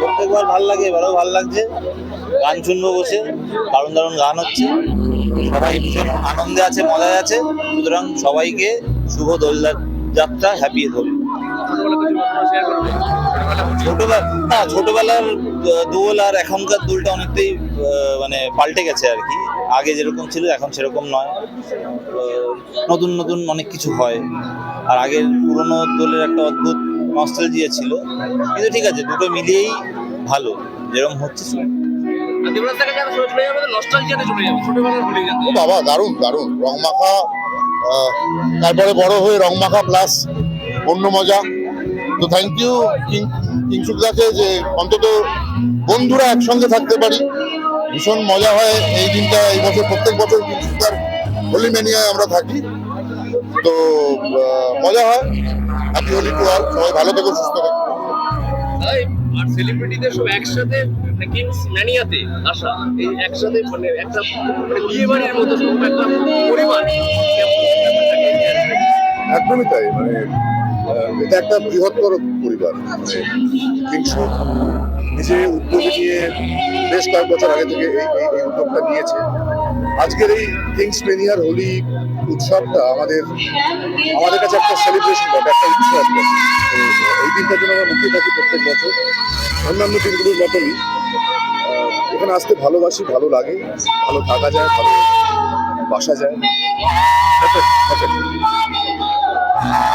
প্রত্যেকবার ভালো লাগে, এবারেও ভালো লাগছে। গান শুনব বসে, দারুণ দারুণ গান হচ্ছে। সবাই ভীষণ আনন্দে আছে, মজায় আছে। সুতরাং সবাইকে শুভ দোল যাত্রা হ্যাপি হোলি ছোটবেলা না, ছোটবেলার দোল আর এখনকার দোলটা অনেকটাই মানে পাল্টে গেছে আর কি। আগে যেরকম ছিল এখন সেরকম নয়। নতুন নতুন অনেক কিছু হয়। আর আগের পুরোনো দলের একটা অদ্ভুত নস্টালজিয়া ছিল। কিন্তু ঠিক আছে দুটো মিলিয়েই ভালো। যেরকম হচ্ছে বাবা দারুণ দারুণ। রং মাখা তারপরে বড় হয়ে রং মাখা প্লাস অন্য মজা। তো থ্যাংক ইউ কিংসুকদাকে যে অন্তত বন্ধুরা একসঙ্গে থাকতে পারি। ভীষণ মজা হয় এই দিনটা এই বছর প্রত্যেক বছর কিংসুকদার হোলি মেনিয়ায় আমরা থাকি। তো মজা হয়। হ্যাপি হোলি টু অল সবাই ভালো থেকো সুস্থ থেকো। আর সেলিব্রিটিদের সব একসাথে মানে কিংস ম্যানিয়াতে আসা এই একসাথে মানে একটা মানে বিয়ে বাড়ির মতো সব একটা পরিবার। একদমই তাই মানে এটা একটা বৃহত্তর পরিবার মানে কিংসু। নিজে উদ্যোগে নিয়ে বেশ কয়েক বছর আগে থেকে এই এই- উদ্যোগটা নিয়েছে। আজকের এই কিংস মেনিয়ার হোলি উৎসবটা আমাদের আমাদের কাছে একটা সেলিব্রেশন বটে একটা উৎসব। এই দিনটার জন্য আমরা মুখিয়ে থাকি প্রত্যেক বছর। অন্যান্য দিনগুলোর মতনই এখানে আসতে ভালোবাসি, ভালো লাগে, ভালো থাকা যায়, ভালো বাসা যায়.